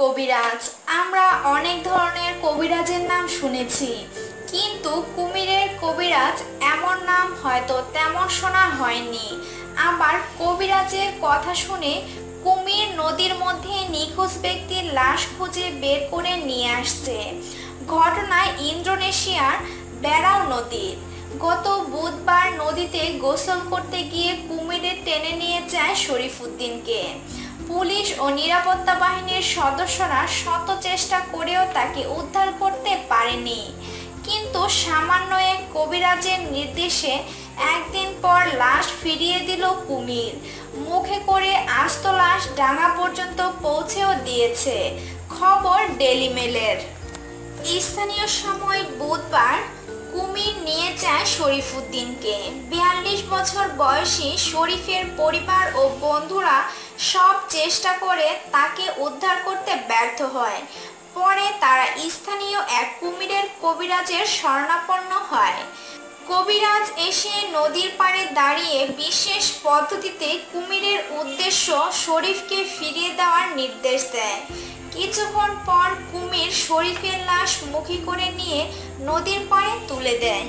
কবিরাজ। আমরা অনেক ধরনের কবিরাজের নাম শুনেছি, কিন্তু কুমিরের কবিরাজ এমন নাম হয়তো তেমন শোনা হয়নি। আবার কবিরাজের কথা শুনে কুমির নদীর মধ্যে নিখোঁজ ব্যক্তির লাশ খুঁজে বের করে নিয়ে আসছে। ঘটনায় ইন্দোনেশিয়ার বেড়াও নদীর গত বুধবার নদীতে গোসল করতে গিয়ে কুমিরে টেনে নিয়ে যায় শরীফুদ্দিনকে। পুলিশ ও নিরাপত্তা বাহিনীর সদস্যরা শত চেষ্টা করেও তাকে উদ্ধার করতে পারেনি। কিন্তু সামান্য এক কবিরাজের নির্দেশে একদিন পর লাশ ফিরিয়ে দিল কুমির। মুখে করে আস্ত লাশ ডাঙা পর্যন্ত পৌঁছেও দিয়েছে। খবর ডেলি মেলের। স্থানীয় সময় বুধবার কুমির নিয়ে যায় শরীফুদ্দিনকে। বিয়াল্লিশ বছর বয়সী শরীফের পরিবার ও বন্ধুরা সব চেষ্টা করে তাকে উদ্ধার করতে ব্যর্থ হয়। পরে তারা স্থানীয় এক কুমিরের কবিরাজের শরণাপন্ন হয়। কবিরাজ এসে নদীর পাড়ে দাঁড়িয়ে বিশেষ পদ্ধতিতে কুমিরের উদ্দেশ্য শরীফকে ফিরিয়ে দেওয়ার নির্দেশ দেয়। কিছুক্ষণ পর কুমির শরীফের লাশ মুখী করে নিয়ে নদীর পাড়ে তুলে দেয়।